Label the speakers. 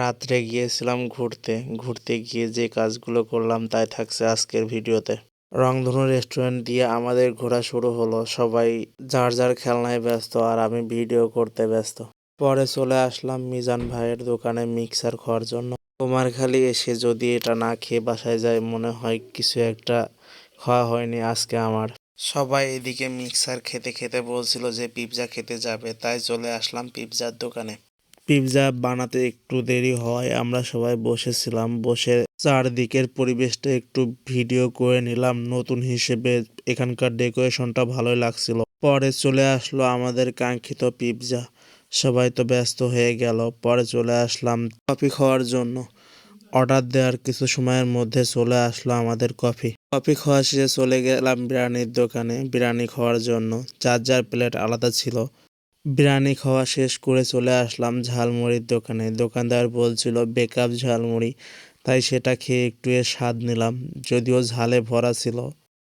Speaker 1: রাত্রে গিয়েছিলাম ঘুরতে ঘুরতে গিয়ে যে কাজগুলো করলাম তাই থাকছে আজকের ভিডিওতে। রংধনু রেস্টুরেন্ট দিয়ে আমাদের ঘোরা শুরু হলো। সবাই যার যার খেলনায় ব্যস্ত আর আমি ভিডিও করতে ব্যস্ত। পরে চলে আসলাম মিজান ভাইয়ের দোকানে মিক্সার খাওয়ার জন্য। তোমার খালি এসে যদি এটা না খেয়ে বাসায় যায়, মনে হয় কিছু একটা খাওয়া হয়নি আজকে আমার। সবাই এদিকে মিক্সার খেতে খেতে বলছিল যে পিৎজা খেতে যাবে, তাই চলে আসলাম পিৎজার দোকানে। পিৎজা বানাতে একটু দেরি হয়, আমরা সবাই বসেছিলাম, বসে চারদিকের পরিবেশটা একটু ভিডিও করে নিলাম। নতুন হিসেবে এখানকার ডেকোরেশনটা ভালোই লাগছিল। পরে চলে আসলো আমাদের কাঙ্ক্ষিত পিৎজা। সবাই তো ব্যস্ত হয়ে গেল, পরে চলে আসলাম কফি খাওয়ার জন্য। অর্ডার দেওয়ার কিছু সময়ের মধ্যে চলে আসলো আমাদের কফি। কফি খাওয়া শেষে চলে গেলাম বিরিয়ানির দোকানে, বিরিয়ানি খাওয়ার জন্য। যার যার প্লেট আলাদা ছিল। বিরিয়ানি খাওয়া শেষ করে চলে আসলাম ঝালমুড়ির দোকানে। দোকানদার বলছিল বেকআপ ঝালমুড়ি। তাই সেটা খেয়ে একটু এর স্বাদ নিলাম, যদিও ঝালে ভরা ছিল।